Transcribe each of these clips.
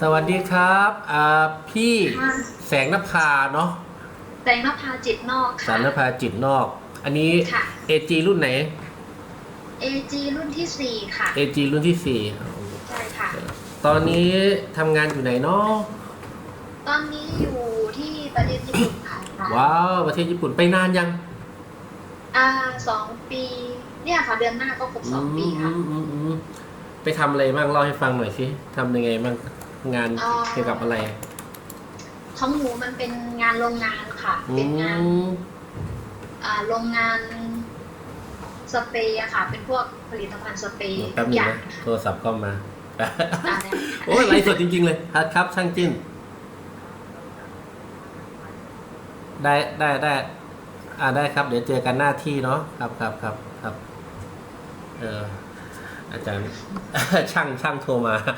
สวัสดีครับอ่าพี่ค่ะแสงนภาเนาะแสงนภาจิตนอกแสค่ะ งนภาจิตนอก อันนี้ค่ะ AG รุ่นไหน AG รุ่นที่สี่ค่ะ AG รุ่นที่สี่ใช่ค่ะ ตอนนี้ทำงานอยู่ไหนเนาะตอนนี้อยู่ที่ประเทศญี่ปุ่นค่ะว้าว ประเทศญี่ปุ่นไปนานยังอ่าสองปี เนี่ยค่ะเดือนหน้าก็ครบสองปีค่ะอืมอืมอืมไปทำอะไรบ้างเล่าให้ฟังหน่อยสิทำยังไงบ้าง งานอ๋อเกี่ยวกับอะไรของหนูมันเป็นงานโรงงานค่ะอืเป็นงานมอ่าโรงงานสเปรย์อะค่ะ เป็นพวกผลิตภัณฑ์สเปรย์แป๊บทุนึกงอย่างนะโทรศัพท์เข้ามาอ่าได้โอ้ยไลฟ์สดจริง ๆ เลยครับครับช่างจิ้น ได้ได้ได้อ่าได้ครับ เดี๋ยวเจอกันหน้าที่เนาะครับครับครับครับ เอออาจารย์ ช่างช่างโทรมาอ๋อ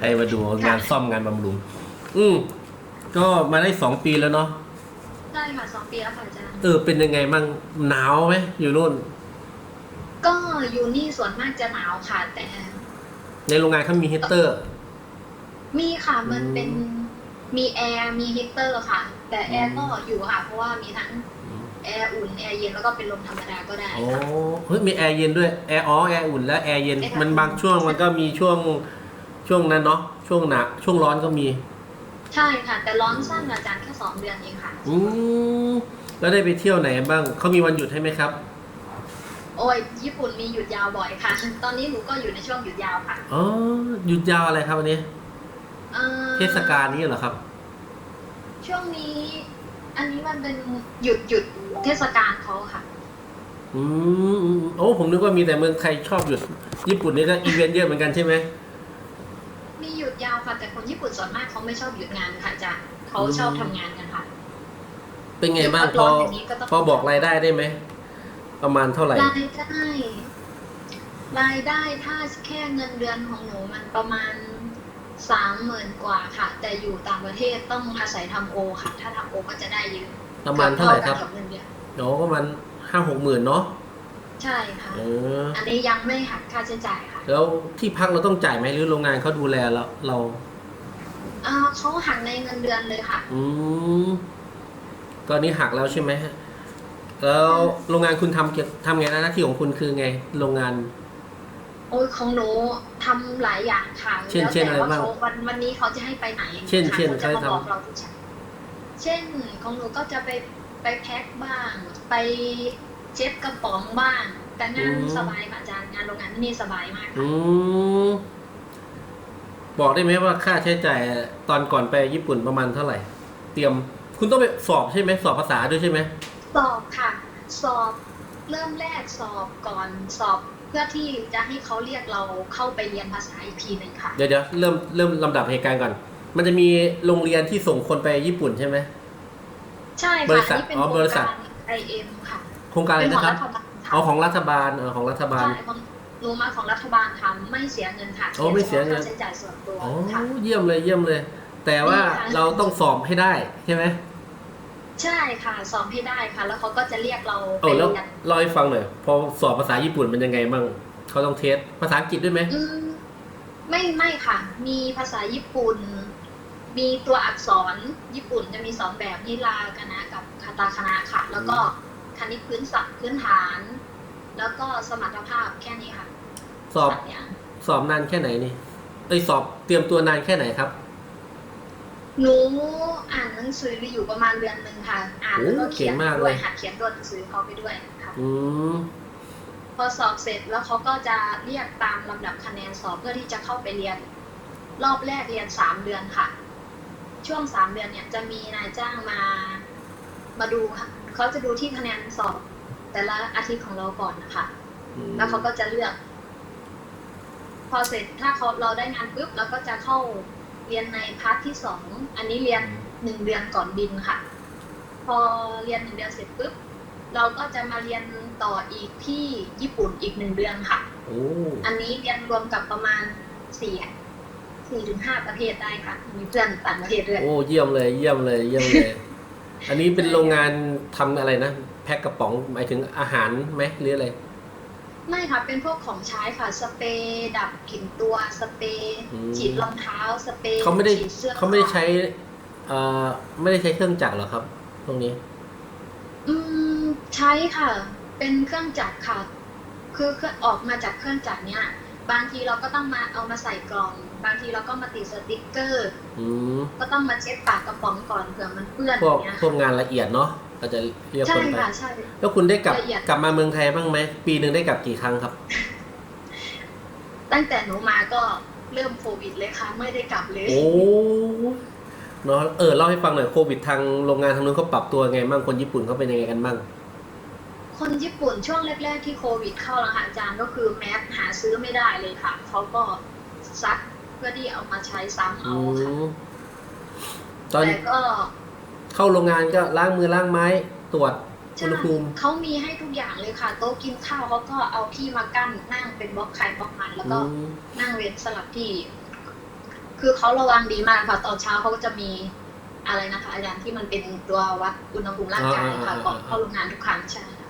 ให้มาดูงานซ่อมงานบำรุง อืมก็มาได้สองปีแล้วเนาะได้ค่ะสองปีแล้วค่ะอาจารย์เออเป็นยังไงมั่งหนาวไหมอยู่นู่น ก็อยู่นี่ส่วนมากจะหนาวค่ะ แต่ ในโรงงานเขามีฮีตเตอร์ มีค่ะมันอืมเป็นมีแอร์มีฮีตเตอร์ค่ะ แต่แอร์อืมก็อยู่ค่ะ เพราะว่ามีทั้ง แอร์อุ่นแอร์เย็นแล้วก็เป็นลมธรรมดาก็ได้โอ้ค่ะ เฮ้ยมีแอร์เย็นด้วยแอร์อ๋อแอร์อุ่นและแอร์เย็น แอร์มันบางช่วงมันก็มีช่วงช่วงนั้นเนาะช่วงหนาช่วงร้อนก็มี ใช่ค่ะ แต่ร้อนสั้นอาจารย์แค่สองเดือนเองค่ะ อืมแล้วได้ไปเที่ยวไหนบ้างเขามีวันหยุดให้ไหมครับโอ้ยญี่ปุ่นมีหยุดยาวบ่อยค่ะ ตอนนี้หนูก็อยู่ในช่วงหยุดยาวค่ะอ๋อหยุดยาวอะไรครับวันนี้ อ่อเทศกาลนี้เหรอครับ ช่วงนี้ อันนี้มันเป็นหยุดหยุดเทศกาลเขาค่ะอืมอืมโอ้ผมนึกว่ามีแต่เมืองไทยชอบหยุด ญี่ปุ่นนี่ก็อีเวนต์เยอะเหมือนกันใช่ไหมมีหยุดยาวค่ะแต่คนญี่ปุ่นส่วนมากเขาไม่ชอบหยุดงานค่ะอาจารย์เขาชอบทำงานกันค่ะ เป็นไงบ้างพร้ออนอย่างนี้ก็ต้องพอบอกรายได้ได้ไหมประมาณเท่าไหร่รายได้รายได้ถ้าแค่เงินเดือนของหนูมันประมาณสามหมื่นกว่าค่ะ แต่อยู่ต่างประเทศต้องอาศัยทำโอค่ะ ถ้าทำโอก็จะได้เยอะประมาณเท่าไหร่ครับกับเงินเดือนโอ้ประมาณห้าหกหมื่นเนาะใช่ค่ะเอออันนี้ยังไม่หักค่าใช้จ่ายค่ะ แล้วที่พักเราต้องจ่ายไหมหรือโรงงานเขาดูแลเราเราอ่าเขาหักในเงินเดือนเลยค่ะ อืมตอนนี้หักแล้วใช่ไหมฮะแล้วโรงงานคุณทำเกี่ยวทำไงนะหน้าที่ของคุณคือไง โรงงาน โอ้ยของหนูทำหลายอย่างค่ะเช่นแล้วเช่นแต่อะไรว่าบ้างเขาวันวันนี้เขาจะให้ไปไหนเช่นค่ะเช่นเขาจะใครมาทำ บอกเราทุกเช้าเช่นของหนูก็จะไปไปแพ็คบ้าง ไปเช็ดกระป๋องบ้าง แต่งานสบายค่ะอาจารย์งานโรงงานที่นี่สบายมากค่ะอืมบอกได้ไหมว่าค่าใช้จ่ายตอนก่อนไปญี่ปุ่นประมาณเท่าไหร่ เตรียมคุณต้องไปสอบใช่ไหมสอบภาษาด้วยใช่ไหมสอบค่ะ สอบเริ่มแรกสอบก่อนสอบเพื่อที่จะให้เขาเรียกเราเข้าไปเรียนภาษาอีกทีหนึ่งค่ะ เดี๋ยวเดี๋ยวเริ่มเริ่มลำดับเหตุการณ์ก่อน มันจะมีโรงเรียนที่ส่งคนไปญี่ปุ่นใช่ไหม ใช่บค่ะริษัทนี่เป็นอ๋อโครบงริษัท การ IM ค่ะโครงการอะไรเป็นของนะครับ รัฐบาลค่ะอ๋อของรัฐบาลเออของรัฐบาล ใช่ของหนูมาของรัฐบาลทำไม่เสียเงินค่ะโอ้ไม่เสียเงิน ค่าใช้จ่ายส่วนตัวอ๋อค่ะ เยี่ยมเลยเยี่ยมเลย แต่ว่าดีค่ะ เราต้องสอบให้ได้ใช่ไหม ใช่ค่ะสอบให้ได้ค่ะ แล้วเขาก็จะเรียกเราไปโอ้แล้วเรียนเล่าให้ฟังหน่อยพอสอบภาษาญี่ปุ่นเป็นยังไงบ้างเขาต้องเทสภาษาอังกฤษด้วยไหมอืมไม่ไม่ค่ะ มีภาษาญี่ปุ่น มีตัวอักษรญี่ปุ่นจะมีสองแบบนิรากานะกับคาตาคานะค่ะ แล้วก็คณิตพื้นศัพท์พื้นฐาน แล้วก็สมรรถภาพแค่นี้ค่ะสอบสามอย่าง สอบนานแค่ไหนนี่เอ้ยสอบเตรียมตัวนานแค่ไหนครับ หนูอ่านหนังสืออยู่ประมาณเดือนหนึ่งค่ะ อ่านแล้วก็โอ้เขียนเก่งมากด้วยเลยหัดเขียนตัวหนังสือเขาไปด้วยค่ะอืมพอสอบเสร็จแล้วเขาก็จะเรียกตามลำดับคะแนนสอบเพื่อที่จะเข้าไปเรียน รอบแรกเรียนสามเดือนค่ะ ช่วงสามเดือนเนี่ยจะมีนายจ้างมามาดูค่ะเขาจะดูที่คะแนนสอบ แต่ละอาทิตย์ของเราก่อนนะคะอืมแล้วเขาก็จะเลือก พอเสร็จถ้าเขาเราได้งานปุ๊บเราก็จะเข้า เรียนในพาร์ทที่สองอันนี้เรียนหนึ่งเดือนก่อนบินค่ะ พอเรียนหนึ่งเดือนเสร็จปุ๊บเราก็จะมาเรียนต่ออีกที่ญี่ปุ่นอีกหนึ่งเดือนค่ะโอ้อันนี้เรียนรวมกับประมาณสี่สี่ถึงห้าประเทศได้ค่ะ มีเพื่อนต่างประเทศด้วยโอ้เยี่ยมเลยเยี่ยมเลยเยี่ยมเลย อันนี้เป็นโรงงานทำอะไรนะ แพ็คกระป๋องหมายถึงอาหารไหมหรืออะไร ไม่ค่ะ เป็นพวกของใช้ค่ะ สเปรย์ดับกลิ่นตัว สเปรย์อืม ฉีดรองเท้า สเปรย์เขาไม่ได้ฉีสื้อเขาไม่ได้ใช้เอ่อไม่ได้ใช้เครื่องจักรเหรอครับ ตรงนี้ อืม ใช้ค่ะ เป็นเครื่องจักรค่ะ คือเครื่องออกมาจากเครื่องจักรเนี้ยบางทีเราก็ต้องมาเอามาใส่กล่อง บางทีเราก็มาติดสติกเกอร์ อืมก็ต้องมาเช็ดปากกระป๋องก่อนเผื่อมันเปื้อนพอวกย่างเงี้ยพวกงานละเอียดเนาะ ก็จะเรียกใช่คนไปค่ะใช่ แล้วคุณได้กลับละเอียด กลับมาเมืองไทยบ้างไหมปีหนึ่งได้กลับกี่ครั้งครับ ตั้งแต่หนูมาก็เริ่มโควิดเลยค่ะ ไม่ได้กลับเลย โอ้เนาะเออเล่าให้ฟังหน่อยโควิดทางโรงงานทางนู้นเขาปรับตัวไงบ้างคนญี่ปุ่นเขาเป็นยังไงกันบ้างคนญี่ปุ่นช่วงแรก ๆ ที่โควิดเข้าแล้วค่ะอาจารย์ก็คือแมสหาซื้อไม่ได้เลยค่ะ เขาก็ซักเพื่อที่เอามาใช้ซ้ำอืเอาค่ะ มตอนแต่ก็ เข้าโรงงานก็ล้างมือล้างไม้ตรวจอุใช่ณหภูมิเขามีให้ทุกอย่างเลยค่ะ โต๊ะกินข้าวเขาก็เอาที่มากั้นนั่งเป็นบล็อกไข่บล็อกมันแล้วก็อืมนั่งเว้นสลับที่ คือเขาระวังดีมากค่ะ ตอนเช้าเขาก็จะมีอะไรนะคะ อาจารย์ที่มันเป็นตัววัดอุณหภูมิร่างกายค่ะก่อนเข้าโรงงานทุกครั้งใช่ค่ะ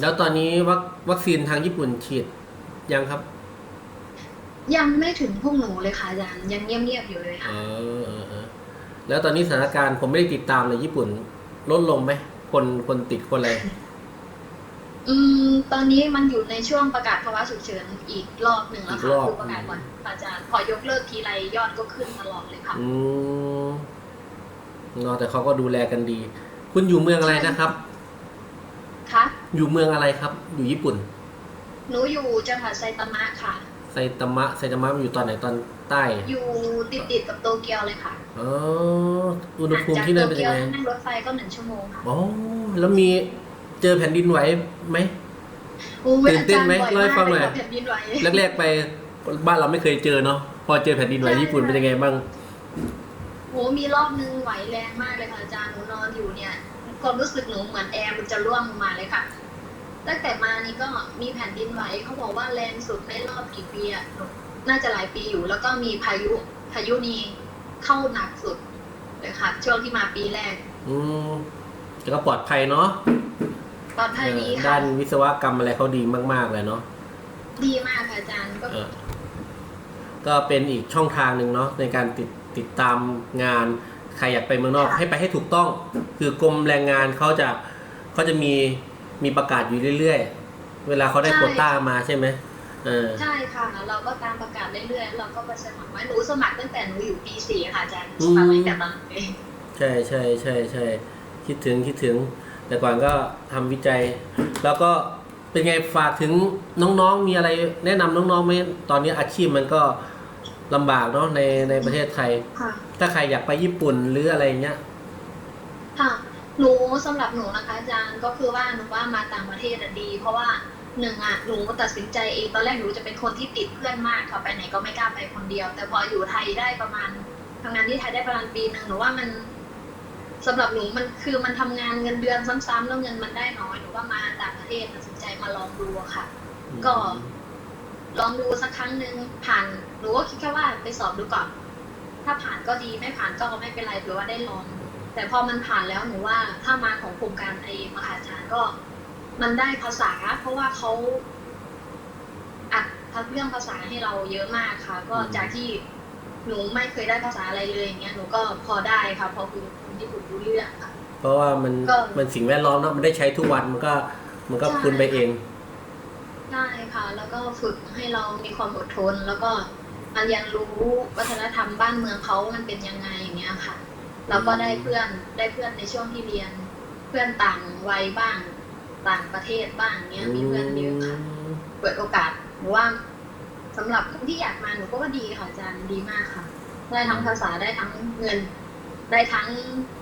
แล้วตอนนี้วัควัคซีนทางญี่ปุ่นฉีดยังครับ ยังไม่ถึงพวกหนูเลยค่ะอาจารย์ยังเงียบๆอยู่เลยเอค่ะอเออเออ แล้วตอนนี้สถานการณ์ผมไม่ได้ติดตามเลยญี่ปุ่น ลดลงไหมคนคนติดคนอะไร อืม ตอนนี้มันอยู่ในช่วงประกาศภาวะฉุกเฉินอีกรอบหนึ่งแล้วอีค่ะกรอบ คือประกาศก่อนอาจารย์พอยกเลิกทีไรยอดก็ขึ้นตลอดเลยค่ะ อืมเนาะแต่เขาก็ดูแลกันดี คุณอยู่เมืองอะไรนะครับคะอยู่เมืองอะไรครับ อยู่ญี่ปุ่น หนูอยู่จังหวัดไซตามะค่ะ ไซตามะไซตามะมันอยู่ตอนไหนตอนใต้ อยู่ติดติดๆกับโตเกียวเลยค่ะ อ๋ออุณหภูมิที่นั่นเป็นจากยังโตไงเกียวนั่งรถไฟก็หนึ่งชั่วโมงค่ะอ๋อแล้วมีเจอแผ่นดินไหวไหมโอ้ยตื่นเต้นไหมอาจารย์เล่าให้ฟังหน่อยบ่มากเลค่ะแผ่นดินไหวแรกๆไปบ้านเราไม่เคยเจอเนาะพอเจอแผ่นดินไหวใช่ญี่ปุ่นเป็นยังไงบ้างโหมีรอบนึงไหวแรงมากเลยค่ะอาจารย์หนูนอนอยู่เนี่ยความรู้สึกหนูเหมือนแอร์มันจะร่วงลงมาเลยค่ะ ตั้งแต่มานี่ก็มีแผ่นดินไหวเขาบอกว่าแรงสุดในรอบกี่ปีอะหนูน่าจะหลายปีอยู่ แล้วก็มีพายุพายุนี้ เข้าหนักสุดเลยค่ะ ช่วงที่มาปีแรก อืมแต่ก็ปลอดภัยเนาะปลอดภัยดีเออค่ะด้านวิศวกรรมอะไรเขาดีมาก ๆ เลยเนาะดีมากค่ะอาจารย์ก็เออก็เป็นอีกช่องทางหนึ่งเนาะในการติดติดตามงาน ใครอยากไปเมืองนอก ให้ไปให้ถูกต้อง คือกรมแรงงานเขาจะเขาจะมีมีประกาศอยู่เรื่อย ๆ เวลาเขาได้โควต้ามาใช่ไหมเออ ใช่ค่ะเราก็ตามประกาศเรื่อยๆเราก็ไปสมัครไว้หนูสมัครตั้งแต่หนูอยู่ปีสี่ค่ะอาจารย์สมัครตั้งแต่ตอนนั้นเลยใช่ใช่ใช่ใช่คิดถึงคิดถึง แต่ก่อนก็ทำวิจัย แล้วก็เป็นไงฝากถึงน้องๆมีอะไรแนะนำน้องๆไหมตอนนี้อาชีพมันก็ลำบากเนาะในในประเทศไทยค่ะถ้าใครอยากไปญี่ปุ่นหรืออะไรเงี้ยค่ะหนูสำหรับหนูนะคะอาจารย์ก็คือว่าหนูว่ามาต่างประเทศอะดี เพราะว่า หนึ่งอะหนูตัดสินใจเองตอนแรกหนูจะเป็นคนที่ติดเพื่อนมากค่ะไปไหนก็ไม่กล้าไปคนเดียว แต่พออยู่ไทยได้ประมาณทำงานที่ไทยได้ประมาณปีหนึ่งหนูว่ามันสำหรับหนูมันคือมันทำงานเงินเดือนซ้ำๆแล้วเงินมันได้น้อยหนูว่ามาต่างประเทศตัดสินใจมาลองดูอะค่ะ ก็ลองดูสักครั้งหนึ่งผ่านหนูก็คิดแค่ว่าไปสอบดูก่อน ถ้าผ่านก็ดีไม่ผ่านก็ไม่เป็นไรหรือว่าได้ลอง แต่พอมันผ่านแล้วหนูว่าถ้ามาของโครงการไอมหาจารย์ก็ มันได้ภาษา เพราะว่าเขาอัดทัดเรื่องภาษาให้เราเยอะมากค่ะ ก็จากที่หนูไม่เคยได้ภาษาอะไรเลยอย่างเงี้ยหนูก็พอได้ค่ะพอคุยกับคนที่พูดรู้เรื่องค่ะ เพราะว่ามันก็มันสิ่งแวดล้อมเนาะมันได้ใช้ทุกวันมันก็มันก็ใช่คุณไปเองได้ค่ะ แล้วก็ฝึกให้เรามีความอดทน แล้วก็มาเรียนรู้วัฒนธรรมบ้านเมืองเขามันเป็นยังไงอย่างเงี้ยค่ะแล้วก็ได้เพื่อนได้เพื่อนในช่วงที่เรียน เพื่อนต่างวัยบ้าง ต่างประเทศบ้างเงี้ยมีเพื่อนเยอะค่ะเปิดโอกาสหนูว่าสำหรับคนที่อยากมาหนูก็ว่าดีค่ะอาจารย์ดีมากค่ะได้ทั้งภาษาได้ทั้งเงิน ได้ทั้ง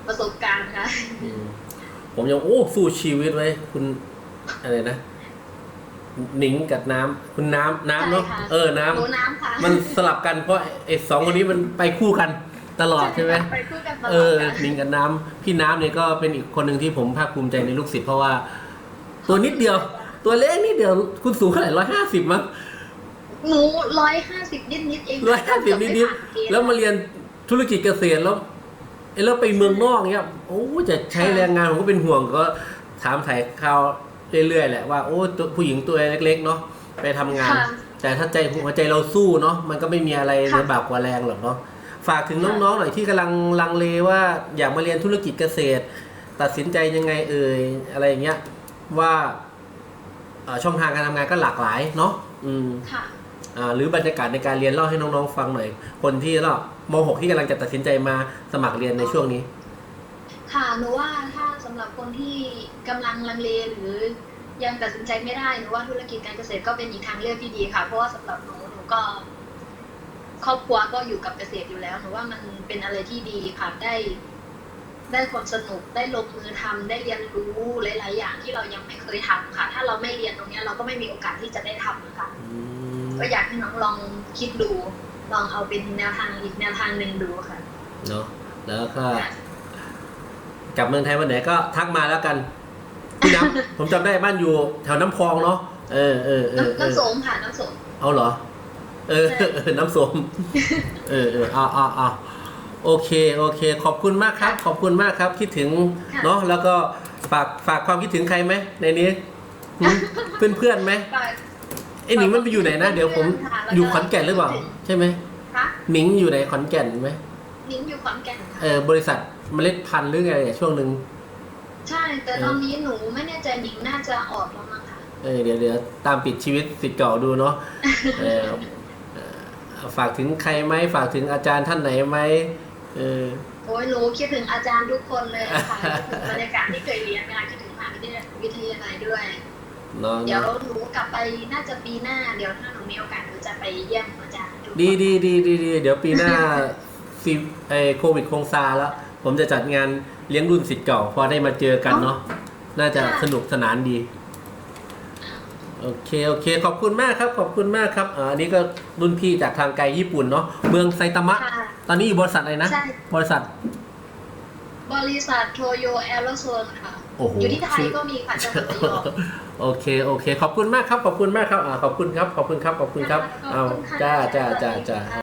ประสบการณ์ค่ะอืมผมยังโอ้สู้ชีวิตไว้คุณอะไรนะหนิงกับน้ำคุณน้ำน้ำเนาะใช่ค่ะเออน้ำหนูน้ำค่ะมันสลับกันเพราะไอ้สองคนนี้มันไปคู่กันตลอดใช่ไหมไปคู่กันตลอดเออค่ะหนิงกับน้ำพี่น้ำเนี่ยก็เป็นอีกคนหนึ่งที่ผมภาคภูมิใจในลูกศิษย์เพราะว่า ตัวนิดเดียว ตัวเล็กนิดเดียว คุณสูงเท่าไหร่ร้อยห้าสิบมั้งหนูร้อยห้าสิบนิดนิดๆเองร้อยห้าสิบนิดนิดเกือบๆแล้วมาเรียนธุรกิจเกษตรแล้วเอ้ยแล้วไปเมืองนอกเนี้ยโอ้จะใช้แรงงานผมก็เป็นห่วงก็ถามถ่ายข่าวเรื่อยๆแหละว่าโอ้ตัวผู้หญิงตัวเล็กๆเนาะไปทำงานค่ะแต่ถ้าใจหัวใจเราสู้เนาะมันก็ไม่มีอะไรค่ะในบากกว่าแรงหรอกเนาะฝากถึงน้องๆหน่อยที่กำลังลังเลว่าอยากมาเรียนธุรกิจเกษตร ตัดสินใจยังไงเอ่ยอะไรอย่างเงี้ย ว่าเอ่อช่องทางการทำงานก็หลากหลายเนาะอืมค่ะอ่าหรือบรรยากาศในการเรียนเล่าให้น้องๆฟังหน่อย คนที่เราม .6 ที่กำลังจะตัดสินใจมาสมัครเรียนในช่วงนี้ ค่ะหนูว่าถ้าสำหรับคนที่กำลังลังเลหรือยังตัดสินใจไม่ได้หนูว่าธุรกิจการเกษตรก็เป็นอีกทางเลือกที่ดีค่ะ เพราะว่าสำหรับหนูหนูก็ครอบครัวก็อยู่กับเกษตรอยู่แล้วหนูว่ามันเป็นอะไรที่ดีค่ะได้ ได้ความสนุกได้ลงมือทำได้เรียนรู้หลาย ๆ อย่างที่เรายังไม่เคยทำค่ะ ถ้าเราไม่เรียนตรงเนี้ยเราก็ไม่มีโอกาสที่จะได้ทำนะคะอืมก็อยากให้น้องลองคิดดู ลองเอาเป็นแนวทางอีกแนวทางหนึ่งดูค่ะเนาะแล้วก็กลับเมืองไทยวันไหนก็ทักมาแล้วกันพี่น้ำผมจำได้บ้านอยู่แถวน้ำพองเนาะเออเออเออเออน้ำโสมค่ะน้ำโสมเอาเหรอ เออใช่เออน้ำส้มเออเออเอาเอาเอา โอเคโอเค ขอบคุณมากครับ ขอบคุณมากครับคิดถึงค่ะเนาะแล้วก็ฝากฝากความคิดถึงใครไหมในนี้เพื่อนเพื่อนๆไหมฝากไอ้หนิงมันไปอยู่ไหนนะ เดี๋ยวผมค่ะแล้วก็อยู่ขอนแก่นหรือเปล่าใช่ไหมคะหนิงอยู่ไหนขอนแก่นไหมนิ้งอยู่ขอนแก่นค่ะเออบริษัทเมล็ดพันธุ์หรือไงเนี่ยช่วงหนึ่งใช่แต่ตอนนี้หนูไม่แน่ใจหนิงน่าจะออกแล้วมั้งค่ะเออเดี๋ยวเดี๋ยวตามปิดชีวิตสิทธิ์เก่าดูเนาะเออเอ่อฝากถึงใครไหมฝากถึงอาจารย์ท่านไหนไหม เออโอ้ยหนูคิดถึงอาจารย์ทุกคนเลยค่ะคิดถึงบรรยากาศที่เคยเรียนนะคะคิดถึงมหาวิทยาลัยวิทยาลัยด้วย เนาะเดี๋ยวหนูกลับไปน่าจะปีหน้าเดี๋ยวถ้าหนูมีโอกาสหนูจะไปเยี่ยมอาจารย์ทุกคนดีดีดีดีดีเดี๋ยวปีหน้าซีไอโควิดคงซาแล้ว ผมจะจัดงานเลี้ยงรุ่นสิทธิ์เก่าพอได้มาเจอกันเนาะน่าจะสนุกสนานดี โอเค โอเค ขอบคุณมากครับ ขอบคุณมากครับอ่าอันนี้ก็รุ่นพี่จากทางไกลญี่ปุ่นเนาะเมืองไซตามะ ค่ะ ตอนนี้อยู่บริษัทอะไรนะ ใช่ บริษัท บริษัทโทโยแอโรโซนค่ะ โอ้โห อยู่ที่ไทยชื่อก็มีค่ะจังหวัดระยอง โอเค โอเค ขอบคุณมากครับ ขอบคุณมากครับอ่าขอบคุณครับ ขอบคุณครับ ขอบคุณครับขอบเอาคุณค่ะจ้าจ้าจ้าสวัสดีจ้าค่ะ